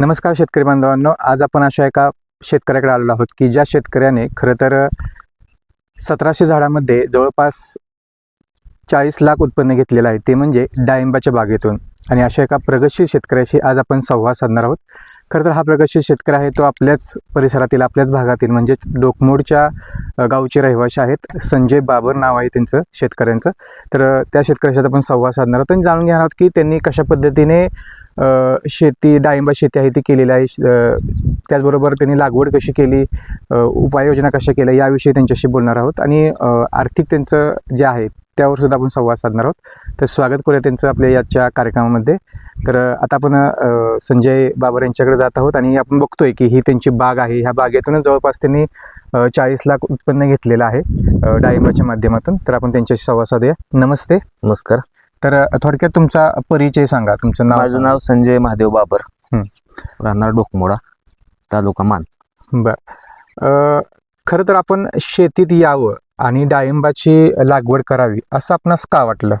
नमस्कार शेतकरी बांधवांनो आज आपण अशा एका शेतकऱ्याकडे आलेलो आहोत की ज्या शेतकऱ्याने खरं तर सतराशे झाडामध्ये जवळपास चाळीस लाख उत्पन्न घेतलेलं आहे ते म्हणजे डाळिंबाच्या बागेतून. आणि अशा एका प्रगतशील शेतकऱ्याशी आज आपण संवाद साधणार आहोत. खरं तर हा प्रगतशील शेतकरी आहे तो आपल्याच परिसरातील आपल्याच भागातील म्हणजेच डोकमोडच्या गावचे रहिवाशी आहेत. संजय बाबर नाव आहे त्यांचं शेतकऱ्यांचं. तर त्या शेतकऱ्याशी आपण संवाद साधणार आहोत आणि जाणून घेणार आहोत की त्यांनी कशा पद्धतीने शेती डाळिंबा शेती आहे ती केलेली आहे. श- त्याचबरोबर त्यांनी लागवड कशी केली उपाययोजना कशा केल्या याविषयी त्यांच्याशी बोलणार आहोत. आणि आर्थिक त्यांचं जे आहे त्यावर सुद्धा आपण संवाद साधणार आहोत. तर स्वागत करूया त्यांचं आपल्या याच्या कार्यक्रमामध्ये. तर आता आपण संजय बाबर यांच्याकडे जात आहोत आणि आपण बघतोय की ही त्यांची बाग आहे. ह्या बागेतूनच जवळपास त्यांनी चाळीस लाख उत्पन्न घेतलेलं आहे डाळिंबाच्या माध्यमातून. तर आपण त्यांच्याशी संवाद साधूया. नमस्ते. नमस्कार. तर थोडक्यात तुमचा परिचय सांगा. तुमचं नाव माझं. नाव संजय महादेव बाबर. राहणार डोकमोडा तालुका मान. बर. खरं तर आपण शेतीत यावं आणि डाळिंबाची लागवड करावी असं आपणास का वाटलं?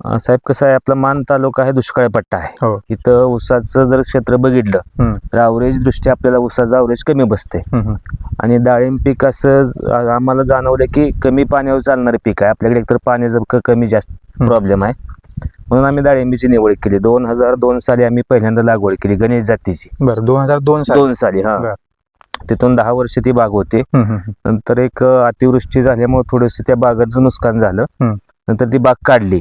साहेब कसं आहे आपला मान तालुका आहे दुष्काळी पट्टा आहे हो. इथं ऊसाचं जर क्षेत्र बघितलं. तर अवरेज दृष्ट्या आपल्याला ऊसाचं अवरेज कमी बसते. आणि डाळिंब पीक असं ज- आ- आम्हाला जाणवलं की कमी पाण्यावर चालणारे पीक आहे आपल्याकडे एकतर पाण्याचं क- कमी जास्त. प्रॉब्लेम आहे म्हणून आम्ही डाळिंबीची निवड केली दोन हजार दोन साली आम्ही पहिल्यांदा लागवड केली गणेश जातीची बरं दोन हजार दोन साली दोन साली हा बर. तिथून दहा वर्ष ती बाग होती. नंतर एक अ, अतिवृष्टी झाल्यामुळे थोडंसं त्या बागाचं नुकसान झालं. नंतर ती बाग काढली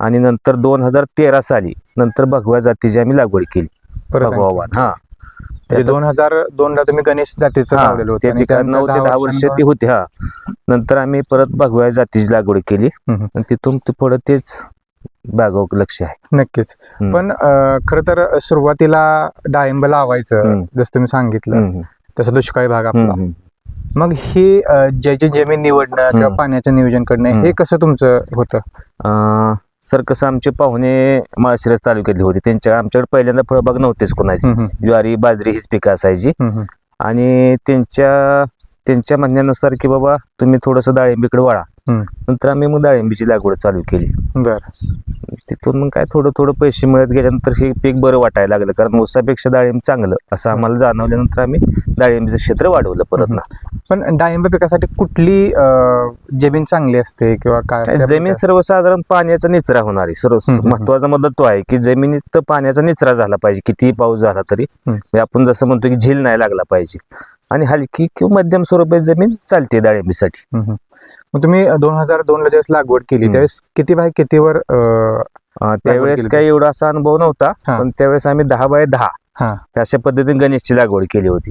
आणि नंतर दोन हजार तेरा साली नंतर भगवा जातीची आम्ही लागवड केली आणखी. भगवान हा म्हणजे दोन हजार दोन ला तुम्ही गणेश जातीचं लावलेलं होतं नऊ ते दहा वर्ष ती होती हा नंतर आम्ही परत भगव्या जातीची लागवड केली. आणि तिथून ते पुढं तेच बागावर लक्ष आहे नक्कीच. पण खरं तर सुरुवातीला डाळिंब लावायचं. जसं तुम्ही सांगितलं तसं दुष्काळी भाग आपला. मग हे ज्याची जमीन निवडणं किंवा. पाण्याचं नियोजन करणं हे. कसं तुमचं होतं सर कसं आमचे पाहुणे माळशिरस तालुक्यातले होते. त्यांच्या आमच्याकडे पहिल्यांदा फळबाग नव्हतेच कोणाची. ज्वारी बाजरी हीच पिकं असायची. आणि त्यांच्या त्यांच्या म्हणण्यानुसार की बाबा तुम्ही थोडंसं डाळिंबीकडे वळा. नंतर आम्ही मग डाळिंबीची लागवड चालू केली. बरं. तिथून मग काय थोडं थोडं पैसे मिळत गेल्यानंतर हे पीक बरं वाटायला लागलं. कारण ऊसापेक्षा डाळिंब चांगलं असं आम्हाला जाणवल्यानंतर आम्ही डाळिंबीचं क्षेत्र वाढवलं परत ना. पण डाळिंब पिकासाठी कुठली अ, जमीन चांगली असते किंवा काय जमीन सर्वसाधारण पाण्याचा निचरा होणार. आहे सर्व. महत्त्वाचा मुद्दा तो आहे की जमिनीत पाण्याचा निचरा झाला पाहिजे. कितीही पाऊस झाला तरी. म्हणजे आपण जसं म्हणतो की झील नाही लागला पाहिजे. आणि हलकी किंवा मध्यम स्वरूपाची जमीन चालते डाळिंबीसाठी. मग तुम्ही दोन हजार दोन ला ज्यावेळेस लागवड केली. त्यावेळेस किती बाय कितीवर त्यावेळेस काही एवढा असा अनुभव नव्हता. पण त्यावेळेस आम्ही दहा बाय दहा अशा पद्धतीने गणेशची लागवड केली होती.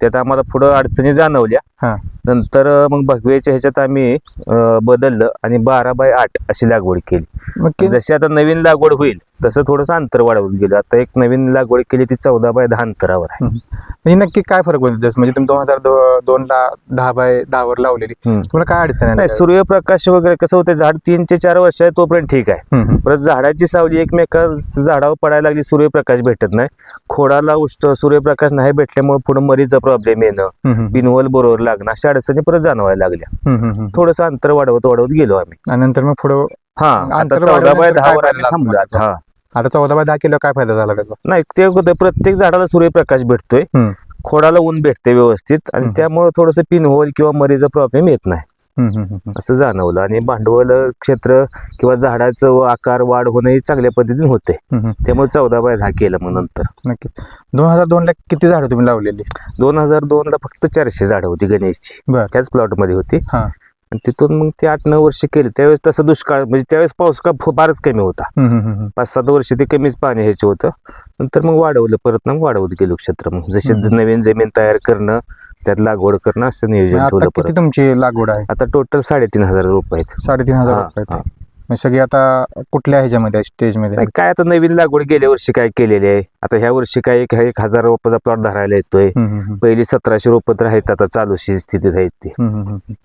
त्यात आम्हाला पुढं अडचणी जाणवल्या हा. नंतर मग भगवेच्या ह्याच्यात आम्ही अं, बदललं आणि बारा बाय आठ अशी लागवड केली मग कि- जशी आता नवीन लागवड होईल तसं थोडंसं अंतर वाढवत गेलो आता एक नवीन लागवड केली ती चौदा बाय दहा अंतरावर आहे म्हणजे नक्की काय फरक होतो जसं म्हणजे तुम्ही दोन हजार दोन ला दहा बाय दहा वर लावलेली. तुम्हाला काय अडचण आहे नाही त्यावेळेस? सूर्यप्रकाश वगैरे कसं होतं झाड तीन ते चार वर्ष आहे तोपर्यंत ठीक आहे. परत झाडाची सावली एकमेका झाडावर पडायला लागली सूर्यप्रकाश भेटत नाही खोडाला उष्ट सूर्यप्रकाश नाही भेटल्यामुळे पुढे मरीचा प्रॉब्लेम येणं. बिनवल बरोबर लागणं अशा अडचणी परत जाणवायला लागल्या. थोडंसं अंतर वाढवत वाढवत गेलो आम्ही नंतर मग पुढं हा आता चौदा बाय दहा वर आम्ही थांबलो आता. हा चौदा बाय दहा किलो काय फायदा झाला त्याचा नाही ते होतं प्रत्येक झाडाला सूर्यप्रकाश भेटतोय. खोडाला ऊन भेटते व्यवस्थित आणि. त्यामुळे थोडंसं पिनहोल किंवा मरीचा प्रॉब्लेम येत नाही. असं जाणवलं. आणि भांडवल क्षेत्र किंवा झाडाचं व आकार वाढ होणं हे चांगल्या पद्धतीने होते. त्यामुळे चौदा बाय दहा केलं मग नंतर. नक्कीच. दोन हजार दोन ला किती झाडं तुम्ही लावलेली? दोन हजार दोन ला फक्त चारशे झाडं होती गणेशची. त्याच प्लॉटमध्ये होती. आणि तिथून मग ते आठ नऊ वर्ष केले. त्यावेळेस तसं दुष्काळ म्हणजे त्यावेळेस पाऊस का फारच कमी होता. पाच सात वर्ष ते कमीच पाणी ह्याचे होतं. नंतर मग वाढवलं परत मग वाढवत गेलो क्षेत्र मग. जसे. नवीन जमीन तयार करणं त्यात लागवड करणं असं नियोजन मग आता ठेवलं किती परत. तुमची लागवड आहे? आता टोटल साडेतीन हजार रुपये आहेत. साडेतीन हजार हा, रुपये हा. मग सगळी आता कुठल्या ह्याच्यामध्ये स्टेजमध्ये नाही, काय आता नवीन लागवड गेल्या वर्षी काय केलेली आहे? आता ह्या वर्षी काय एक एक हजार रुपयाचा प्लॉट धरायला येतोय. पहिली सतराशे रुपये तर आहेत आता चालूशी स्थितीत आहेत ते.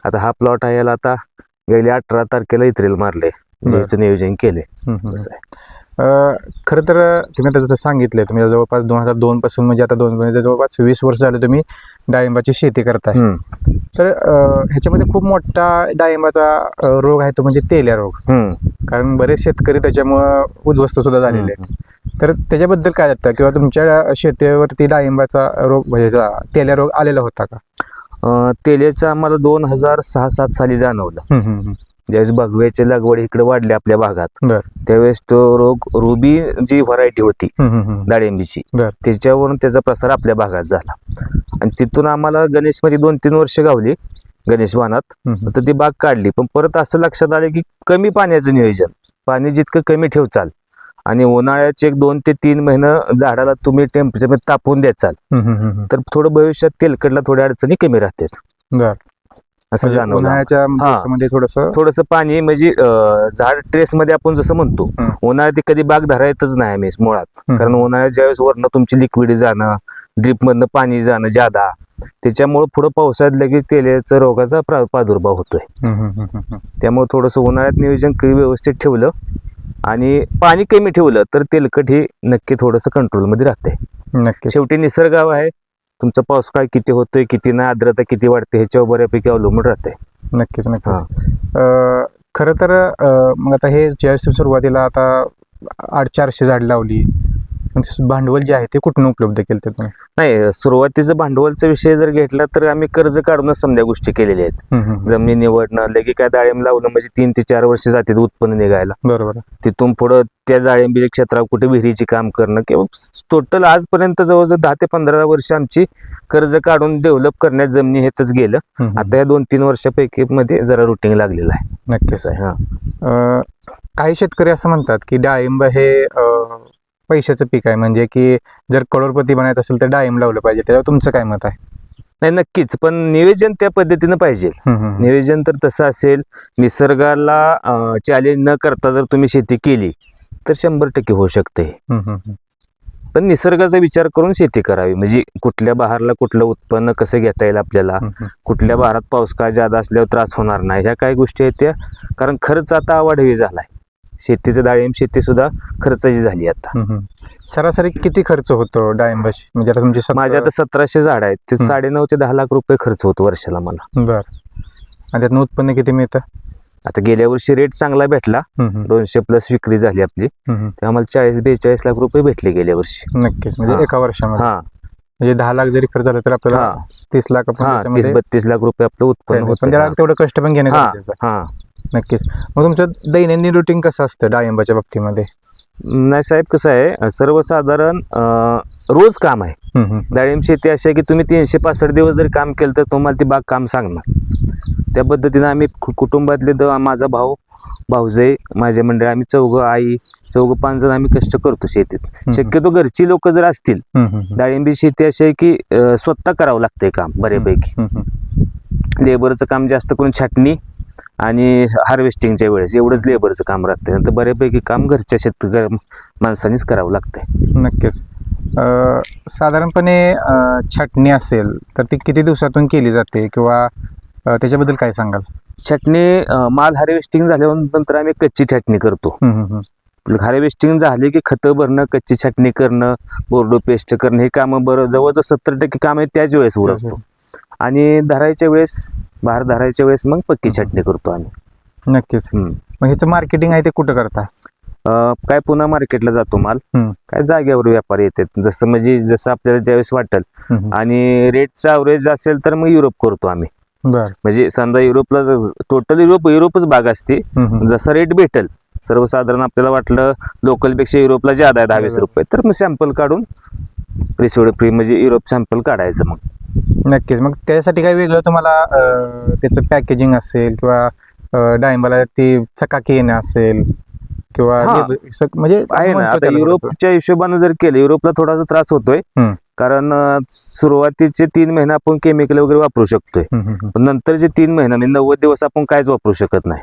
आता हा प्लॉट आहे याला आता गेल्या अठरा तारखेला इत्रेल मारले बरं. नियोजन केले असं आहे. खरं तर तुम्ही आता जसं सांगितलं तुम्ही जवळपास दोन हजार दोन पासून म्हणजे आता दोन म्हणजे जवळपास वीस वर्ष झाले तुम्ही डाळिंबाची शेती करताय. तर ह्याच्यामध्ये खूप मोठा डाळिंबाचा रोग आहे तो म्हणजे तेल्या रोग. कारण बरेच शेतकरी त्याच्यामुळं उद्ध्वस्त सुद्धा झालेले आहेत. तर त्याच्याबद्दल काय वाटतं किंवा तुमच्या शेतीवरती डाळिंबाचा रोग म्हणजे तेल्या रोग आलेला होता का? तेल्याचं आम्हाला दोन हजार सहा सात साली जाणवलं. ज्यावेळेस भगव्याची लागवड इकडे वाढली आपल्या भागात. त्यावेळेस तो रोग रुबी जी व्हरायटी होती. डाळिंबीची. त्याच्यावरून त्याचा प्रसार आपल्या भागात झाला आणि तिथून आम्हाला गणेशमध्ये दोन तीन वर्ष गावली गणेश हम्म, तर ती बाग काढली पण परत असं लक्षात आलं की कमी पाण्याचं नियोजन पाणी जितकं कमी ठेवचाल आणि उन्हाळ्याचे एक दोन ते तीन महिनं झाडाला तुम्ही टेम्परेचर तापवून द्याचाल. तर थोडं भविष्यात तेलकडला थोड्या अडचणी कमी राहतात असं म्हणजे जाणवलं. उन्हाळ्याच्या थोडस? थोडस पाणी म्हणजे झाड ट्रेस मध्ये आपण जसं म्हणतो. उन्हाळ्यात कधी बाग धरायतच नाही आम्ही मुळात. कारण उन्हाळ्यात ज्यावेळेस वरनं तुमची लिक्विड जाणं ड्रीप मधनं पाणी जाणं जादा त्याच्यामुळे पुढं पावसाळ्यात लगेच तेलाचा रोगाचा प्रा- प्रादुर्भाव होतोय. त्यामुळे थोडंसं उन्हाळ्यात नियोजन व्यवस्थित ठेवलं आणि पाणी कमी ठेवलं तर तेलकट हे नक्की थोडंसं कंट्रोलमध्ये राहते नक्की शेवटी निसर्गाव आहे तुमचा पावसाळा किती होतोय किती नाही आर्द्रता किती वाढते ह्याच्यावर बऱ्यापैकी अवलंबून राहते. नक्कीच नक्कीच. खरं तर मग आता हे ज्यावेळेस सुरुवातीला आता आठ चारशे झाड लावली मग ते भांडवल जे आहे ते कुठून उपलब्ध केलं ते तुम्ही? नाही सुरुवातीचं भांडवलचा विषय जर घेतला तर आम्ही कर्ज काढूनच समजा गोष्टी केलेल्या आहेत. जमिनी निवडणं लगे काय डाळिंब लावलं म्हणजे तीन ते चार वर्ष जाते उत्पन्न निघायला. बरोबर तिथून पुढं त्या डाळिंबीच्या क्षेत्रात कुठे विहिरीची काम करणं किंवा टोटल आजपर्यंत जवळजवळ दहा ते पंधरा वर्ष आमची कर्ज काढून डेव्हलप करण्यात जमिनी हेतच गेलं. आता या दोन तीन वर्षापैकी मध्ये जरा रुटीन लागलेलं आहे. नक्कीच. आहे हा. काही शेतकरी असं म्हणतात की डाळिंब हे पैशाचं पीक आहे. म्हणजे की जर करोडपती बनायचं असेल तर डाळिंब लावलं पाहिजे. त्याच्यावर तुमचं काय मत आहे? नाही नक्कीच. पण नियोजन त्या पद्धतीनं पाहिजे. नियोजन तर तसं असेल. निसर्गाला चॅलेंज न करता जर तुम्ही शेती केली तर शंभर टक्के होऊ शकते. पण निसर्गाचा विचार करून शेती करावी. म्हणजे कुठल्या बहारला कुठलं उत्पन्न कसं घेता येईल आपल्याला. कुठल्या बहारात पाऊस काय जादा असल्यावर त्रास होणार नाही? ह्या काही गोष्टी आहेत त्या. कारण खर्च आता आवाढवी झालाय. शेतीचं डाळिंब शेती सुद्धा खर्चाची झाली आता. सरासरी किती खर्च होतो डाळिंबाशी? म्हणजे आता तुमची माझ्या आता सतराशे झाड आहेत. ते. साडेनऊ ते दहा लाख रुपये खर्च होतो वर्षाला मला बर. आणि त्यातनं उत्पन्न किती मिळतं? आता गेल्या वर्षी रेट चांगला भेटला. दोनशे प्लस विक्री झाली आपली. हम्म, हम्म. ते आम्हाला चाळीस बेचाळीस लाख रुपये भेटले गेल्या वर्षी. नक्कीच. म्हणजे. एका वर्षामध्ये. हा. म्हणजे दहा लाख जरी खर्च झाला तर आपल्याला तीस लाख तीस बत्तीस लाख रुपये आपलं उत्पन्न. होतं तेवढं कष्ट पण घेणं नक्कीच. मग तुमचं दैनंदिन रुटीन कसं असतं डाळिंबाच्या बाबतीमध्ये? नाही साहेब कसं आहे सर्वसाधारण रोज काम आहे. डाळिंब शेती अशी आहे की तुम्ही तीनशे पासष्ट दिवस जर काम केलं तर तुम्हाला ती बाग काम सांगणार. त्या पद्धतीनं आम्ही कुटुंबातले द माझा भाऊ भाऊजय माझे मंडळ आम्ही चौघं आई चौघं पाच जण आम्ही कष्ट करतो शेतीत. शक्यतो घरची लोक जर असतील. डाळिंबी शेती अशी आहे की स्वतः करावं लागतंय काम बऱ्यापैकी. लेबरचं काम जास्त करून छाटणी आणि हार्वेस्टिंगच्या वेळेस एवढंच लेबरचं काम राहतं. नंतर बऱ्यापैकी काम घरच्या शेतकरी माणसांनीच करावं लागतंय. नक्कीच. साधारणपणे छाटणी असेल तर ती किती दिवसातून केली जाते? किंवा त्याच्याबद्दल काय सांगाल? छाटणी माल हार्वेस्टिंग झाल्यानंतर आम्ही कच्ची छाटणी करतो. हार्वेस्टिंग झाली की खतं भरणं कच्ची छाटणी करणं बोर्डो पेस्ट करणं हे कामं बरं जवळजवळ सत्तर टक्के काम आहे त्याच वेळेस उरकतो. आणि धरायच्या वेळेस बाहेर धरायच्या वेळेस मग पक्की छाटणी करतो आम्ही. नक्कीच. हम्म. मग ह्याचं मार्केटिंग आहे ते कुठं करता? अं, काय पुन्हा मार्केटला जातो माल. हम्म. काय जागेवर व्यापारी येतात जसं म्हणजे जसं आपल्याला ज्यावेळेस वाटेल. हम्म. आणि रेटचा अवरेज असेल तर मग युरोप करतो आम्ही. बर. म्हणजे समजा युरोपला टोटल युरोप युरोपच बाग असते. हम्म. जसा रेट भेटेल. सर्वसाधारण आपल्याला वाटलं लोकलपेक्षा युरोपला ज्यादा आहे दहा वीस बरोबर. रुपये. तर मग सॅम्पल काढून रिसोड फ्री म्हणजे युरोप सॅम्पल काढायचं मग. नक्कीच. मग त्यासाठी काही वेगळं तुम्हाला त्याचं पॅकेजिंग असेल किंवा डाळिंबाला ती चकाकी येणं असेल किंवा म्हणजे आहे ना. आता युरोपच्या हिशोबानं जर केलं युरोपला थोडासा त्रास होतोय. कारण सुरुवातीचे तीन महिने आपण केमिकल वगैरे वापरू शकतोय. नंतरचे तीन महिने म्हणजे नव्वद दिवस आपण काहीच वापरू शकत नाही.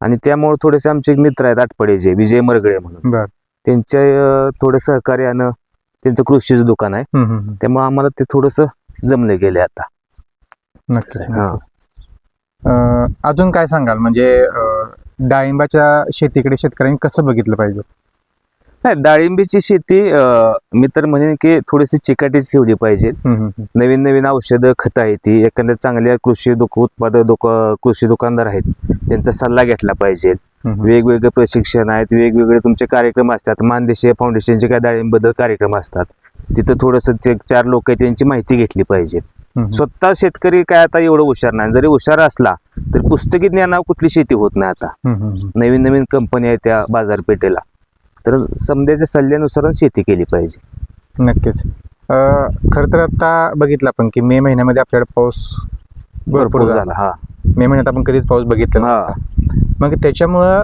आणि त्यामुळे थोडेसे आमचे मित्र आहेत आटपडेचे विजय मरगळे म्हणून. त्यांच्या थोडं सहकार्यानं त्यांचं कृषीचं दुकान आहे. त्यामुळे आम्हाला ते थोडंसं जमले गेले आता. नक्कीच हा. नक्कीच. अं, अजून काय सांगाल? म्हणजे अं, डाळिंबाच्या शेतीकडे शेतकऱ्यांनी कसं बघितलं पाहिजे? नाही डाळिंबीची शेती अं, मी तर म्हणेन की थोडीशी चिकाटीच ठेवली पाहिजे. हम्म, हम्म, नवीन नवीन औषधं खतं आहेत ती. एखाद्या चांगल्या कृषी दुक उत्पादक दुक कृषी दुकानदार आहेत. त्यांचा सल्ला घेतला पाहिजे. हम्म, वेगवेगळे प्रशिक्षण आहेत वेगवेगळे तुमचे कार्यक्रम असतात. मानदेशीय फाउंडेशनचे काय डाळिंबद्दल कार्यक्रम असतात. तिथं थोडंसं ते चार लोक आहेत त्यांची माहिती घेतली पाहिजे. स्वतः शेतकरी काय आता एवढं हुशार नाही. जरी हुशार असला तर पुस्तकी ज्ञानावर कुठली शेती होत नाही आता. नवीन नवीन कंपनी आहेत त्या बाजारपेठेला. तर समजायच्या सल्ल्यानुसारच शेती केली पाहिजे. नक्कीच. खर तर आता बघितलं आपण की मे महिन्यामध्ये आपल्याकडे पाऊस भरपूर झाला. हा. मे महिन्यात आपण कधीच पाऊस बघितला मग त्याच्यामुळं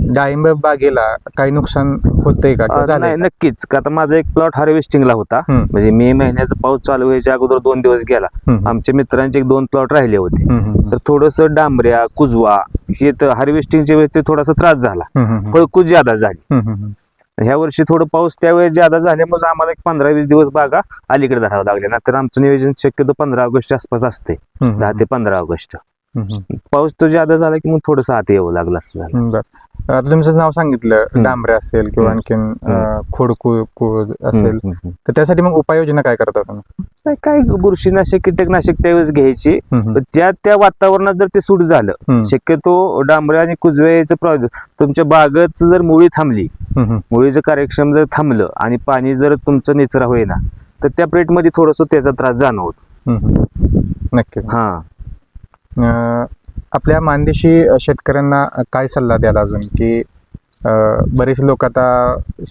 डाळिंब बागेला काही नुकसान होतंय का? अं, नाही? नक्कीच. का आता माझा एक प्लॉट हार्वेस्टिंगला होता. हम्म, म्हणजे मे महिन्याचा पाऊस चालू व्हायच्या अगोदर दोन दिवस गेला. हम्म, आमच्या मित्रांचे एक दोन प्लॉट राहिले होते. हम्म, हम्म, तर थोडंसं डांबऱ्या कुजवा हे तर हार्वेस्टिंगच्या वेळेस ते थोडासा त्रास झाला. हम्म, हम्म, फळकूज ज्यादा झाली. हम्म, हम्म, ह्या वर्षी थोडं पाऊस त्यावेळेस ज्यादा झाल्यामुळे आम्हाला एक पंधरा वीस दिवस बागा अलीकडे धरावं लागले. नाहीतर आमचं नियोजन शक्यतो पंधरा ऑगस्ट आसपास असते हम्म, दहा ते पंधरा ऑगस्ट. पाऊस तो ज्यादा झाला की मग थोडंसं आत यावं लागलं असं झालं. बरं. तुमचं नाव सांगितलं डांबरे असेल किंवा. आणखीन खोडकू कुळ असेल. तर त्यासाठी मग उपाययोजना काय करता तुम्ही? नाही, काय बुरशीनाशक कीटकनाशक त्यावेळेस घ्यायची. ज्या त्या वातावरणात जर ते सूट झालं शक्यतो डांबऱ्या आणि कुजव्याचं प्रॉब्लेम तुमच्या बागेत जर मुळी थांबली मुळीचं कार्यक्षम जर थांबलं आणि पाणी जर तुमचं निचरा होईना तर त्या प्लेटमध्ये थोडंसं त्याचा त्रास जाणवतो. नक्कीच. हा. आपल्या मानदेशी शेतकऱ्यांना काय सल्ला द्याल अजून? की बरेच लोक आता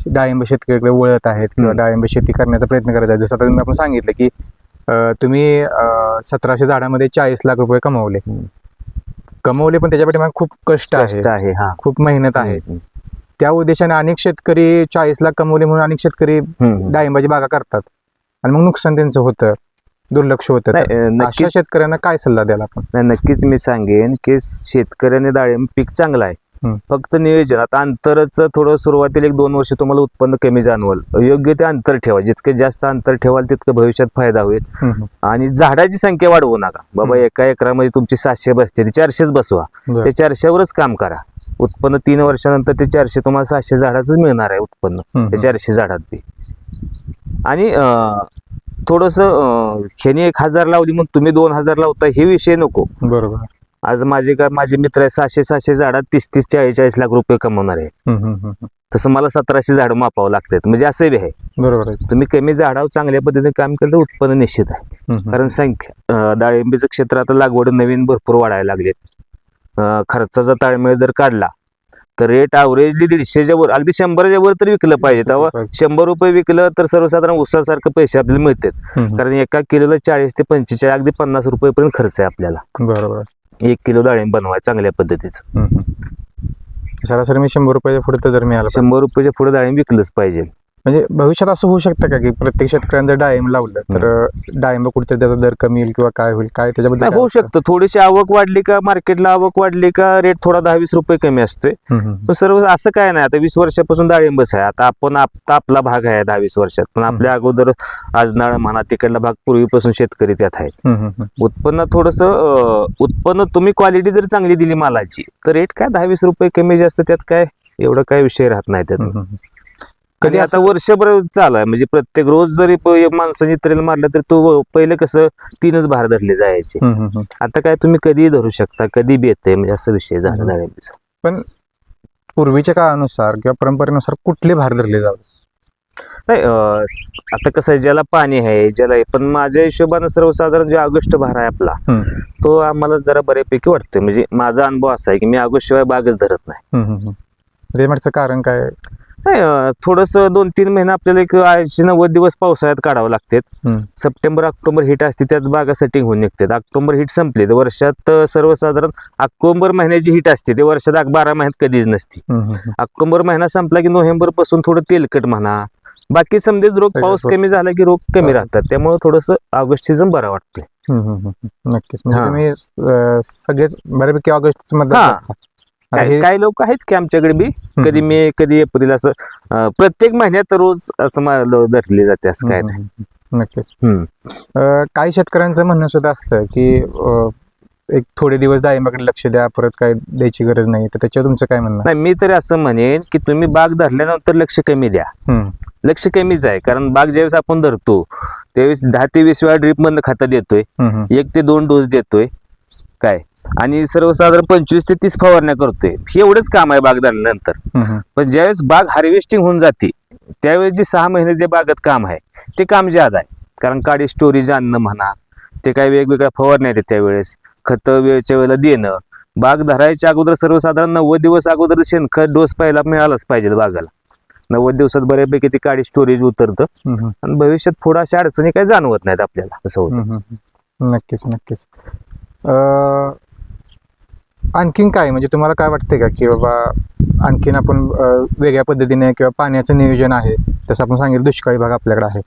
डाळिंब शेतकऱ्याकडे वळत आहेत किंवा. डाळिंब शेती करण्याचा प्रयत्न करत आहेत. जसं आता तुम्ही आपण सांगितलं की तुम्ही सतराशे झाडामध्ये चाळीस लाख रुपये कमवले. कमवले पण त्याच्या पाठीमागे खूप कष्ट आहे. हा. खूप मेहनत आहे. त्या उद्देशाने अनेक शेतकरी चाळीस लाख कमवले म्हणून अनेक शेतकरी. डाळिंबाची बागा करतात. आणि मग नुकसान त्यांचं होतं. दुर्लक्ष होतं नाही, अशा शेतकऱ्यांना काय सल्ला द्याल आपण? नाही, नक्कीच मी सांगेन की शेतकऱ्याने डाळिंब पीक चांगलं आहे. हम्म. फक्त नियोजन आता अंतरचं थोडं सुरुवातीला एक दोन वर्ष तुम्हाला उत्पन्न कमी जाणवल. योग्य ते अंतर ठेवा. जितकं जास्त अंतर ठेवाल तितकं भविष्यात फायदा होईल. हम्म, हम्म. आणि झाडाची संख्या वाढवू नका. बाबा हम्म. एका एकरामध्ये तुमची सातशे बसते ती चारशेच बसवा. बरं. त्या चारशेवरच काम करा. उत्पन्न तीन वर्षानंतर ते चारशे तुम्हाला सातशे झाडाचंच मिळणार आहे उत्पन्न. हम्म, त्या चारशे झाडात बी. आणि अं, थोडंसं ह्याने एक हजार लावली मग तुम्ही दोन हजार लावता हे विषय नको. बरोबर. आज माझे का माझे मित्र आहे सहाशे सहाशे झाडात तीस तीस चाळीस चाळीस लाख रुपये कमवणार आहे. तसं मला सतराशे झाडं मापावं लागतात. म्हणजे असं बी आहे. बरोबर आहे. तुम्ही कमी झाडावर चांगल्या पद्धतीने काम केलं तर उत्पन्न निश्चित आहे. कारण संख्या डाळिंबीचं क्षेत्र आता लागवड नवीन भरपूर वाढायला लागलेत. खर्चाचा ताळमेळ जर काढला तर रेट अवरेजली दीडशेच्या वर अगदी शंभराच्या वर तर विकलं पाहिजे. तेव्हा शंभर रुपये विकलं तर सर्वसाधारण उसासारखं पैसे आपल्याला मिळतात. कारण एका किलोला चाळीस ते पंचेचाळीस अगदी पन्नास रुपयेपर्यंत खर्च आहे आपल्याला. बरोबर. एक किलो डाळिंब बनवाय चांगल्या पद्धतीचं. सरासरी मी शंभर रुपये पुढे तर मिळाला पाहिजे. शंभर रुपयाच्या पुढे डाळिंब विकलंच पाहिजे. म्हणजे भविष्यात असं होऊ शकतं का की प्रत्येक शेतकऱ्यानं जर डाळिंब लावलं तर डाळिंब कुठेतरी त्याचा दर कमी येईल किंवा काय होईल? काय त्याच्याबद्दल होऊ? शकतं. थोडीशी आवक वाढली का मार्केटला आवक वाढली का रेट थोडा दहा वीस रुपये कमी असतोय. हम्म. पण सर्व असं काय नाही. आता वीस वर्षापासून डाळिंबच आहे. आता आपण आता आपला भाग आहे दहा वीस वर्षात. पण आपल्या अगोदर आजनाळ म्हणा तिकडला भाग पूर्वीपासून शेतकरी त्यात आहेत. उत्पन्न थोडस उत्पन्न तुम्ही क्वालिटी जर चांगली दिली मालाची तर रेट काय दहा वीस रुपये कमी जास्त त्यात काय? एवढा काय विषय राहत नाही त्यात. कधी आता वर्षभर चालू आहे. म्हणजे प्रत्येक रोज जरी माणसाने इतरेला मारलं तर तो पहिलं कसं तीनच भार धरले जायचे. आता काय तुम्ही कधी धरू शकता कधी बी येते म्हणजे असं विषय झाला. डाळिंबीचा पूर्वीच्या काळानुसार किंवा परंपरेनुसार कुठले भार धरले जावे? नाही आता कसं आहे ज्याला पाणी आहे ज्याला पण माझ्या हिशोबानं सर्वसाधारण जो ऑगस्ट भार आहे आपला तो आम्हाला जरा बऱ्यापैकी वाटतोय. म्हणजे माझा अनुभव असा आहे की मी ऑगस्ट शिवाय बागच धरत नाही. कारण काय? नाही थोडंसं दोन तीन महिने आपल्याला एक ऐंशी नव्वद दिवस पावसाळ्यात काढावं लागतात. सप्टेंबर ऑक्टोबर हिट असते त्यात बागा सेटिंग होऊन निघतात. ऑक्टोबर हिट संपली तर वर्षात सर्वसाधारण ऑक्टोबर महिन्याची हिट असते. ते वर्षात बारा महिन्यात कधीच नसती. ऑक्टोबर महिना संपला की नोव्हेंबरपासून थोडं तेलकट म्हणा. बाकी समजेच रोग पाऊस कमी झाला की रोग कमी. राहतात. त्यामुळे थोडंसं ऑगस्ट सीझन बरा वाटतोय. नक्कीच. म्हणजे सगळेच बऱ्यापैकी ऑगस्ट. मध्ये काही लोक आहेत की आमच्याकडे बी? कधी मे कधी एप्रिल असं प्रत्येक महिन्यात रोज असं मला धरले जाते असं काय नाही. नक्कीच. काही शेतकऱ्यांचं म्हणणं सुद्धा असतं की एक थोडे दिवस डाळिंबाकडे लक्ष द्या परत काय द्यायची गरज नाही. तर त्याच्यावर तुमचं काय म्हणणं? नाही मी तरी असं म्हणेन की तुम्ही बाग धरल्यानंतर लक्ष कमी द्या. लक्ष कमीच आहे कारण बाग ज्यावेळेस आपण धरतो त्यावेळेस दहा ते वीस वेळा ड्रीप मधनं खाता देतोय. एक ते दोन डोस देतोय. काय? आणि सर्वसाधारण पंचवीस ते तीस फवारण्या करतोय. हे एवढंच काम आहे बाग हम्म. पण ज्यावेळेस बाग हार्वेस्टिंग होऊन जाते त्यावेळेस जे सहा महिने जे बागेत काम आहे ते काम ज्याद आहे. कारण काडी स्टोरेज आणणं म्हणा ते काही वेगवेगळ्या फवारण्या आहेत त्यावेळेस. खतं वेळच्या वेळेला देणं. बाग धरायच्या अगोदर सर्वसाधारण नव्वद दिवस अगोदर शेणखत डोस पहिला मिळालाच पाहिजे बागाला. नव्वद दिवसात बऱ्यापैकी ते काडी स्टोरेज उतरतं. आणि भविष्यात पुढे अशा अडचणी काही जाणवत नाहीत आपल्याला असं होतं. नक्कीच नक्कीच. आणखीन काय? म्हणजे तुम्हाला काय वाटतंय का की बाबा आणखीन आपण वेगळ्या पद्धतीने किंवा पाण्याचं नियोजन आहे तसं आपण सांगितलं दुष्काळी भाग आपल्याकडे आहे.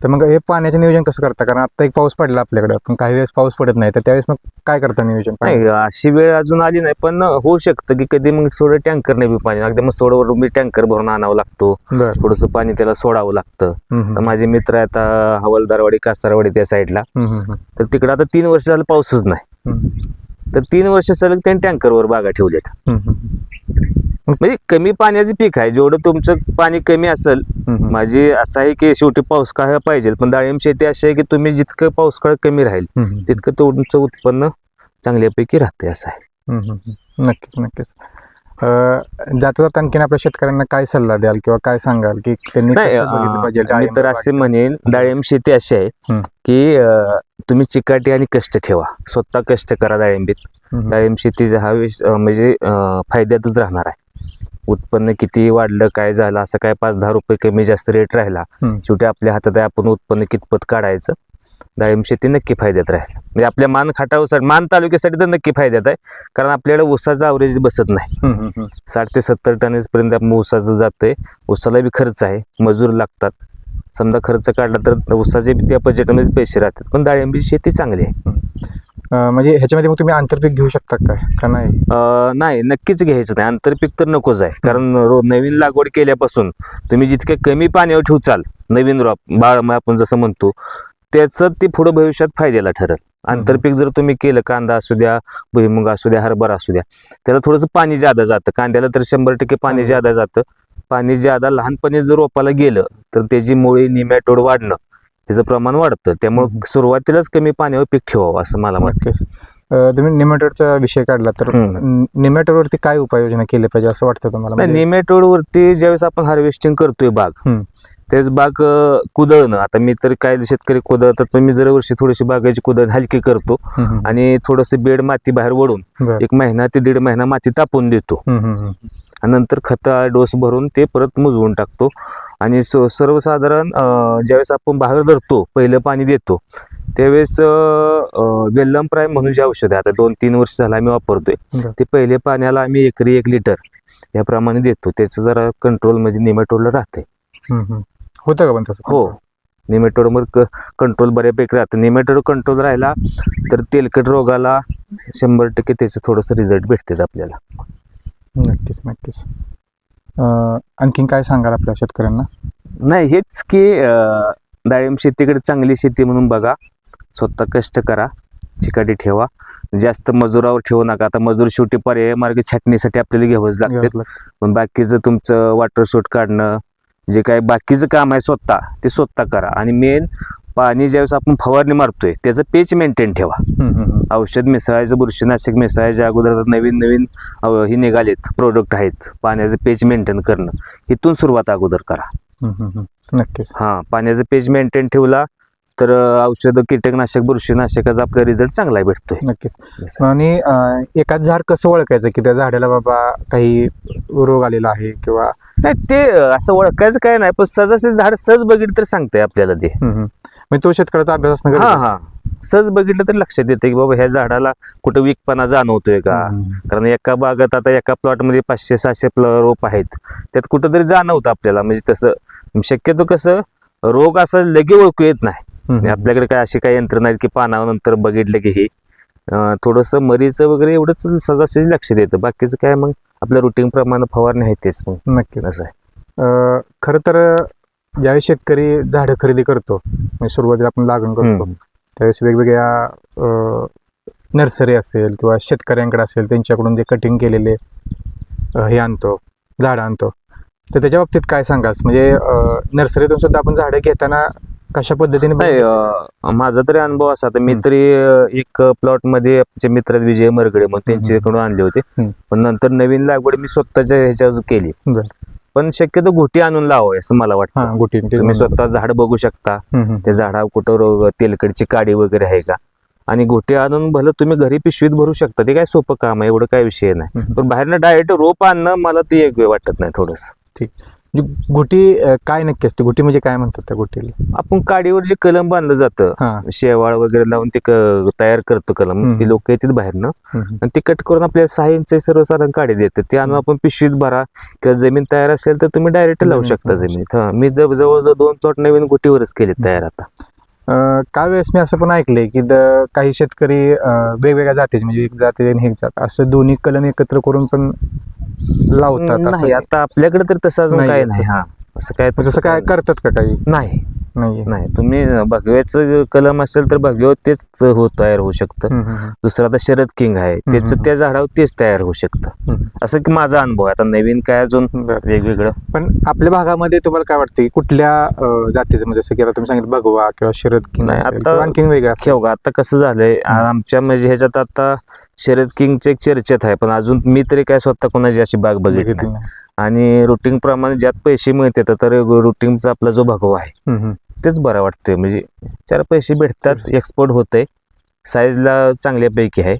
तर मग हे पाण्याचं नियोजन कसं करता? कारण आता एक पाऊस पडला आपल्याकडे पण काही वेळेस पाऊस पडत नाही तर त्यावेळेस मग काय करता नियोजन नाही? अशी वेळ अजून आली नाही पण होऊ शकतं की कधी मग थोडं टँकर नाही बी पाणी अगदी मग सोडवरून मी टँकर भरून आणावं लागतो. थोडंसं पाणी त्याला सोडावं लागतं. तर माझे मित्र आहे आता हवलदारवाडी कास्तारवाडी त्या साईडला. तर तिकडे आता तीन वर्ष झालं पाऊसच नाही. तर तीन वर्ष सलग त्यांनी टँकरवर बागा ठेवल्यात. म्हणजे कमी पाण्याचं पीक आहे. जेवढं तुमचं पाणी कमी असेल. माझी असं आहे की शेवटी पाऊसकाळ हा पाहिजे पण डाळिंब शेती अशी आहे की तुम्ही जितकं पाऊसकाळ कमी राहील तितकं तुमचं उत्पन्न चांगल्यापैकी राहते असं आहे. नक्कीच नक्कीच. जाता जाता आणखीन आपल्या शेतकऱ्यांना काय सल्ला द्याल किंवा काय सांगाल की त्यांनी नाही कसं बघितलं पाहिजे अं, मी डाळिंब तर असे? म्हणेन डाळिंब शेती अशी आहे हम्म. की अं, तुम्ही चिकाटी आणि कष्ट ठेवा स्वतः कष्ट करा डाळिंबीत डाळिंब शेती हा विष अं, म्हणजे अं, फायद्यातच राहणार आहे उत्पन्न किती वाढलं काय झालं असं काय पाच दहा रुपये कमी जास्त रेट राहिला हम्म. शेवटी आपल्या हातात आहे आपण उत्पन्न कितपत काढायचं डाळिंब शेती नक्की फायद्यात राहील. म्हणजे आपल्या मान खाटावसाठी मान तालुक्यासाठी तर नक्की फायद्यात आहे. कारण आपल्याकडे ऊसाचा अवरेज बसत नाही. साठ ते सत्तर टनेजपर्यंत आपण ऊसाचं जातोय. ऊसाला बी खर्च आहे. मजूर लागतात. समजा खर्च काढला तर ऊसाचे बी त्या बजेटमध्ये पैसे राहतात. पण डाळिंबी शेती चांगली आहे. म्हणजे ह्याच्यामध्ये मग तुम्ही आंतरपीक घेऊ शकता काय? का नाही? नाही नक्कीच घ्यायचं नाही. आंतरपीक तर नकोच आहे. कारण रो- नवीन लागवड केल्यापासून तुम्ही जितके कमी पाण्यावर ठेवचाल नवीन रॉप बाळ आपण जसं म्हणतो त्याचं ते पुढं भविष्यात फायद्याला ठरल. आंतरपीक जर तुम्ही केलं कांदा असू द्या भुईमुग असू द्या हरभरा असू द्या त्याला थोडंसं पाणी ज्यादा जातं. कांद्याला तर शंभर टक्के पाणी ज्यादा जातं. पाणी ज्यादा लहानपणी जर रोपाला गेलं तर त्याची मुळी निमॅटोड वाढणं ह्याचं प्रमाण वाढतं. त्यामुळे. सुरुवातीलाच कमी पाण्यावर पीक ठेवावं असं मला वाटतं. तुम्ही निमेटोडचा विषय काढला तर. निमेटोडवरती काय उपाययोजना केली पाहिजे असं वाटतं तुम्हाला? म्हणजे- निमॅटोड वरती ज्यावेळेस आपण हार्वेस्टिंग करतोय बाग त्यावेळेस बाग कुदळणं आता मी तर काय शेतकरी कुदळतात पण मी जर वर्षी थोडीशी बागाची कुदळ हलकी करतो. आणि थोडंसं बेड माती बाहेर वळून. एक महिना ते दीड महिना माती तापून देतो नंतर खता डोस भरून ते परत मुजवून टाकतो आणि सर्वसाधारण ज्यावेळेस आपण बाहेर धरतो पहिलं पाणी देतो त्यावेळेस वेल्लम प्राईम म्हणून जे औषध आहे आता दोन तीन वर्ष झालं आम्ही वापरतोय. ते पहिले पाण्याला आम्ही एकरी एक लिटर याप्रमाणे देतो त्याचं जरा कंट्रोल म्हणजे निमेटोडला राहते हम्म, हम्म. होतं का पण तसं? हो. निमेटोडवर कंट्रोल बऱ्यापैकी राहतं. निमेटोड कंट्रोल राहिला तर तेलकट रोगाला शंभर टक्के त्याचं थोडंसं रिझल्ट भेटतात आपल्याला. नक्कीच नक्कीच. अं, आणखीन काय सांगाल आपल्या शेतकऱ्यांना? नाही हेच की अं, डाळिंब शेतीकडे चांगली शेती म्हणून बघा. स्वतः कष्ट करा चिकाटी ठेवा. जास्त मजुरावर ठेवू नका. आता मजूर शेवटी पर्याय मार्ग छाटणीसाठी आपल्याला घ्यावंच लागते घ्यावंच लागतं. पण बाकीचं तुमचं वॉटर शूट काढणं जे काय बाकीचं काम आहे स्वतः ते स्वतः करा. आणि मेन पाणी ज्यावेळेस आपण फवारणी मारतोय त्याचं पेच मेंटेन ठेवा. औषध मिसळायचं बुरशीनाशक मिसळायच्या अगोदर नवीन नवीन हे निघालेत प्रोडक्ट आहेत. पाण्याचं पेज मेंटेन करणं. इथून सुरुवात अगोदर करा. नक्कीच. हां पाण्याचं पेज मेंटेन ठेवला तर औषधं कीटकनाशक बुरशीनाशकाचा आपला रिझल्ट चांगला भेटतोय. नक्कीच. आणि एकाच झाड कसं ओळखायचं की त्या झाडाला बाबा काही रोग आलेला आहे किंवा नाही ते असं ओळखायचं काय नाही पण सहजासहजी झाड सहज बघितलं तर सांगतंय आपल्याला ते. म्हणजे तो शेतकऱ्याचा अभ्यास असणं हा. हा. सहज बघितलं तर लक्षात येतं की बाबा ह्या झाडाला कुठं वीकपणा जाणवतोय का? कारण एका बागात आता एका प्लॉटमध्ये पाचशे सहाशे प्ल रोप आहेत. त्यात कुठंतरी जाणवतं आपल्याला. म्हणजे तसं शक्यतो कसं रोग असं लगे ओळखू येत नाही. म्हणजे आपल्याकडे काय अशी काही यंत्रणा आहेत की पानानंतर बघितलं की हे. थोडंसं मरीचं वगैरे एवढंच सहजासहजी लक्ष देतं बाकीचं काय मग आपल्या रुटीन प्रमाणे फवारणी आहे तेच मग. नक्कीच. असं आहे. खरं तर ज्यावेळी शेतकरी झाडं खरेदी करतो म्हणजे सुरुवातीला आपण लागण करतो. त्यावेळेस वेगवेगळ्या नर्सरी असेल किंवा शेतकऱ्यांकडे असेल त्यांच्याकडून जे कटिंग केलेले हे आणतो झाडं आणतो. तर त्याच्या बाबतीत काय सांगास म्हणजे नर्सरीतून सुद्धा आपण झाडं घेताना कशा पद्धतीने नाही अं, माझा तरी अनुभव असा आता मी. तरी अं, एक प्लॉटमध्ये आमचे मित्र आहेत विजय मरगडे मग त्यांच्याकडून आणले होते. हम्म. पण नंतर नवीन लागवड मी स्वतःच्या ह्याच्यावर केली. बरं. पण शक्यतो घोटी आणून लावावे असं मला हा वाटतं गुटी तुम्ही स्वतः झाड बघू शकता. त्या झाडावर कुठं रोग तेलकडची काडी वगैरे आहे का? आणि गोटी आणून भलं तुम्ही घरी पिशवीत भरू शकता. ते काय सोपं काम आहे एवढं काय विषय नाही. पण बाहेरनं डायरेक्ट रोप आणणं मला ते एक वाटत नाही थोडस. म्हणजे गुटी अ, काय नक्की असते? गुटी म्हणजे काय म्हणतात त्या गुटीला आपण काडीवर जे कलम बांधलं जातं शेवाळ वगैरे लावून ते क- तयार करतो कलम. हम्म. ती लोक येतात बाहेरनं. हम्म. आणि ते कट करून आपल्याला सहा इंच सर्वसाधारण काढी देतात. ते आणून आपण पिशवीत भरा किंवा जमीन तयार असेल तर तुम्ही डायरेक्ट लावू शकता लावू जमिनीत हा मी जव- जवळजवळ दोन प्लॉट नवीन गोटीवरच केले तयार आता. वेळेस मी असं पण ऐकलंय की द- काही शेतकरी वेगवेगळ्या जातीचे म्हणजे एक जात आणि एक जात असं दोन्ही कलम एकत्र करून पण लावतात नाही आता आपल्याकडे तर तसं अजून काय. नाही हा. असं काय तसं काय करतात का काही? नाही. नाही नाही तुम्ही भगव्याचं कलम असेल तर भगव्यावर तेच हो तयार होऊ शकतं. दुसरं आता शरद किंग आहे त्याचं. त्या झाडावर तेच तयार होऊ शकतं. असं की माझा अनुभव आहे. आता नवीन काय अजून वेगवेगळं? पण आपल्या भागामध्ये तुम्हाला काय वाटतं की कुठल्या जातीचं म्हणजे जसं की आता तुम्ही सांगितलं भगवा किंवा शरद किंग आता- आणखीन वेगळं ठेव आता कसं झालंय आमच्या म्हणजे ह्याच्यात आता शरद किंगचे एक चर्चेत आहे. पण अजून मी तरी काय स्वतः कोणाची अशी बाग बघितली. आणि रुटीन प्रमाणे ज्यात पैसे मिळतात तर रुटीनचा आपला जो भगवा आहे. तेच बरा वाटतोय. म्हणजे चार पैसे भेटतात एक्सपोर्ट होतंय साईजला चांगल्यापैकी आहे.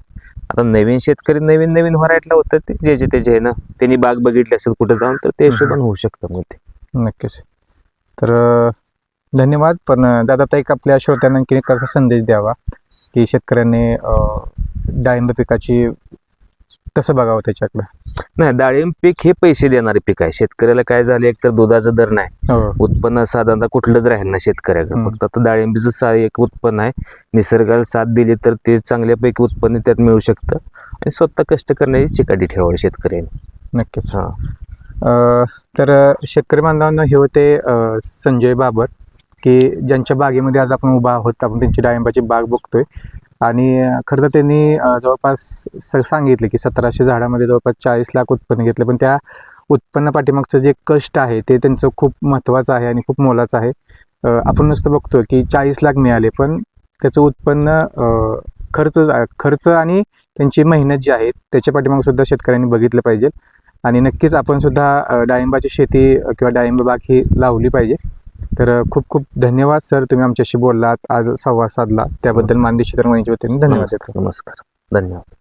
आता नवीन शेतकरी नवीन नवीन व्हरायटीला होतात ते जे जे त्याचे आहे ना त्यांनी बाग बघितली असेल कुठं जाऊन तर ते हिशोबाने होऊ शकतं मग ते. नक्कीच. तर धन्यवाद. पण दादा आता एक आपल्या श्रोत्यांना आणखी एक असा संदेश द्यावा की शेतकऱ्यांनी डाळिंब पिकाची कसं बघावं त्याच्याकडं? नाही डाळिंब पीक हे पैसे देणारे पीक आहे. शेतकऱ्याला काय झालं एक तर दुधाचा दर नाही. हो. उत्पन्न साधारणतः कुठलंच राहील ना शेतकऱ्याकडे. फक्त आता डाळिंबीचं सा एक उत्पन्न आहे. निसर्गाला साथ दिली तर ते चांगल्यापैकी उत्पन्न त्यात मिळू शकतं. आणि स्वतः कष्ट करण्याची चिकाटी ठेवावी शेतकऱ्यांनी. नक्कीच. हा. तर शेतकरी बांधवांना हे होते संजय बाबर की ज्यांच्या बागेमध्ये आज आपण उभा आहोत आपण त्यांची डाळिंबाची बाग बघतोय. आणि खरं तर त्यांनी जवळपास स- सांगितलं की सतराशे झाडामध्ये जवळपास चाळीस लाख उत्पन्न घेतलं. पण त्या उत्पन्न पाठीमागचं जे कष्ट आहे ते त्यांचं खूप महत्त्वाचं आहे आणि खूप मोलाचं आहे. आपण नुसतं बघतो की चाळीस लाख मिळाले पण त्याचं उत्पन्न खर्च खर्च आणि त्यांची मेहनत जी आहे त्याच्या पाठीमागसुद्धा शेतकऱ्यांनी बघितलं पाहिजे. आणि नक्कीच आपण सुद्धा डाळिंबाची शेती किंवा डाळिंब बाग ही लावली पाहिजे. तर खूप खूप धन्यवाद सर तुम्ही आमच्याशी बोललात आज संवाद साधला. त्याबद्दल. मानदेशी तरुणाईच्या वतीने धन्यवाद नमस्कार. धन्यवाद.